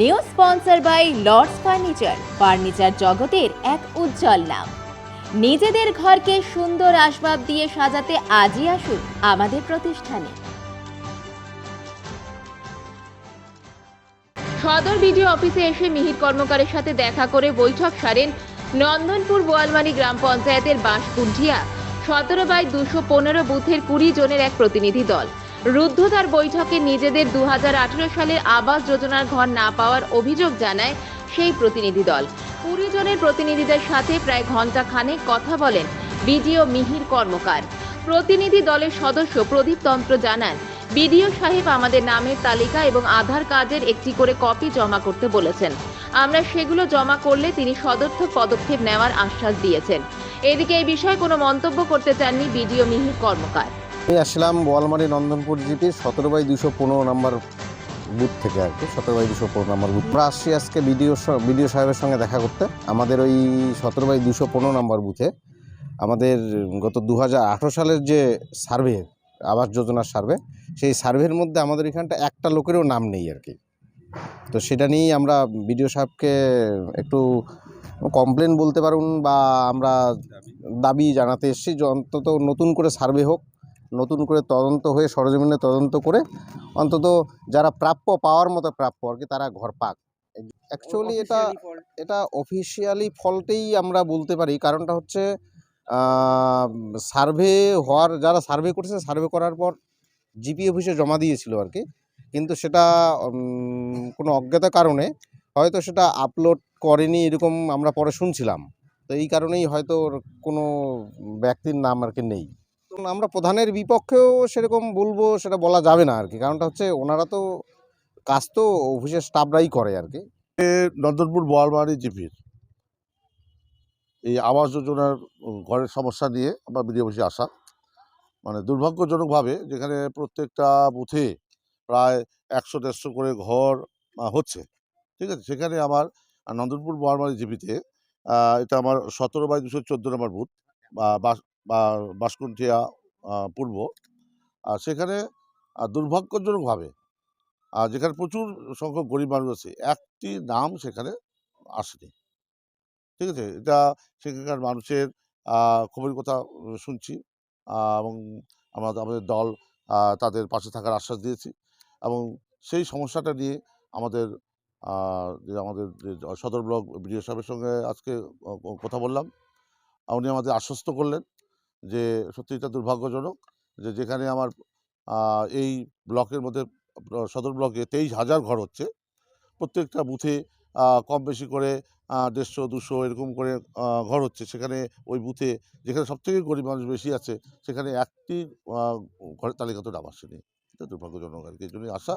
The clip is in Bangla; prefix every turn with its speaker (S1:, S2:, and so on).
S1: New sponsor by Lords furniture. Furniture জগতের এক উজ্জ্বল নাম। নিজেদের ঘরকে সুন্দর আসবাব দিয়ে সাজাতে আজই আসুন আমাদের প্রতিষ্ঠানে। সদর বিডিও অফিসে এসে মিহির কর্মকারের সাথে দেখা করে বৈঠক সারেন নন্দনপুর বোয়ালমারি গ্রাম পঞ্চায়েতের বাঁশকুণ্ঠিয়া সতেরো বাই দুশো পনেরো বুথের কুড়ি জনের এক প্রতিনিধি দল। রুদ্ধতার বৈঠকে নিজেদের দু সালের আবাস যোজনার ঘর না পাওয়ার অভিযোগ জানায় সেই প্রতিনিধি দল। কুড়ি জনের প্রতিনিধিদের সাথে প্রায় ঘণ্টা খানেক কথা বলেন বিডিও মিহির কর্মকার। প্রতিনিধি দলের সদস্য প্রদীপ তন্ত্র জানান, বিডিও সাহেব আমাদের নামের তালিকা এবং আধার কার্ডের একটি করে কপি জমা করতে বলেছেন। আমরা সেগুলো জমা করলে তিনি সদর্থক পদক্ষেপ নেওয়ার আশ্বাস দিয়েছেন। এদিকে এই বিষয়ে কোনো মন্তব্য করতে চাননি বিডিও মিহির কর্মকার।
S2: আমি আসলাম বোয়ালমারি নন্দনপুর জিপির সতেরো বাই দুশো পনেরো নম্বর বুথ থেকে আর কি, সতেরো বাই দুশো পনেরো নম্বর বুথ। আমরা আসছি আজকে বিডিও বিডিও সাহেবের সঙ্গে দেখা করতে। আমাদের ওই সতেরো বাই দুশো পনেরো নম্বর বুথে আমাদের গত দু হাজার আঠেরো সালের যে সার্ভে, আবাস যোজনার সার্ভে, সেই সার্ভের মধ্যে আমাদের এখানটা একটা লোকেরও নাম নেই আর কি। তো সেটা নিয়েই আমরা বিডিও সাহেবকে একটু কমপ্লেন বলতে পারুন বা আমরা দাবি জানাতে এসেছি যে অন্তত নতুন করে সার্ভে হোক। নতুন করে তদন্ত হয়ে সরজমিনে তদন্ত করে অন্তত যারা প্রাপ্য পাওয়ার মতো প্রাপ্য আর কি তারা ঘর পাক। অ্যাকচুয়ালি এটা এটা অফিসিয়ালি ফল্টেই আমরা বলতে পারি। কারণটা হচ্ছে সার্ভে হওয়ার যারা সার্ভে করেছে সার্ভে করার পর জিপি অফিসে জমা দিয়েছিল আর কি। কিন্তু সেটা কোনো অজ্ঞাত কারণে হয়তো সেটা আপলোড করেনি এরকম আমরা পরে শুনছিলাম। তো এই কারণেই হয়তো কোনো ব্যক্তির নাম আর কি নেই। আমরা প্রধানের বিপক্ষেও সেরকম বলব সেটা বলা যাবে না আর কি কারণটা হচ্ছে ওনারা তো কাজ তো অফিসের স্টাফরাই করে আর কি
S3: নন্দনপুর বোয়ালমারি জিপির। এই আবাস যোজনার ঘরের সমস্যা নিয়ে আমরা বিডিও অফিসে আসা মানে দুর্ভাগ্যজনকভাবে যেখানে প্রত্যেকটা বুথে প্রায় একশো, দেড়শো করে ঘর হচ্ছে। ঠিক আছে? সেখানে আমার, নন্দনপুর বোয়ালমারি জিপিতে এটা আমার সতেরো বাই দুশো চোদ্দ নম্বর বুথ, বা বাস বা বাসকুন্ঠিয়া আহ, পূর্ব। আর সেখানে দুর্ভাগ্যজনকভাবে আর যেখানে প্রচুর সংখ্যক গরিব মানুষ আছে একটি নাম সেখানে আসেনি। ঠিক আছে? এটা সেখানকার মানুষের খবরের কথা শুনছি এবং আমরা আমাদের দল তাদের পাশে থাকার আশ্বাস দিয়েছি এবং সেই সমস্যাটা নিয়ে আমাদের যে আমাদের সদর ব্লক বিডিও সাহেবের সঙ্গে আজকে কথা বললাম। উনি আমাদের আশ্বস্ত করলেন। যে সত্যি এটা দুর্ভাগ্যজনক যে যেখানে আমার এই ব্লকের মধ্যে, সদর ব্লকে তেইশ হাজার ঘর হচ্ছে। প্রত্যেকটা বুথে কম বেশি করে দেড়শো, দুশো এরকম করে ঘর হচ্ছে। সেখানে ওই বুথে যেখানে সবথেকে গরিব মানুষ বেশি আছে, সেখানে একটি ঘরের তালিকা তো নাম আসেনি। এটা দুর্ভাগ্যজনক আর কি। এই জন্যই আশা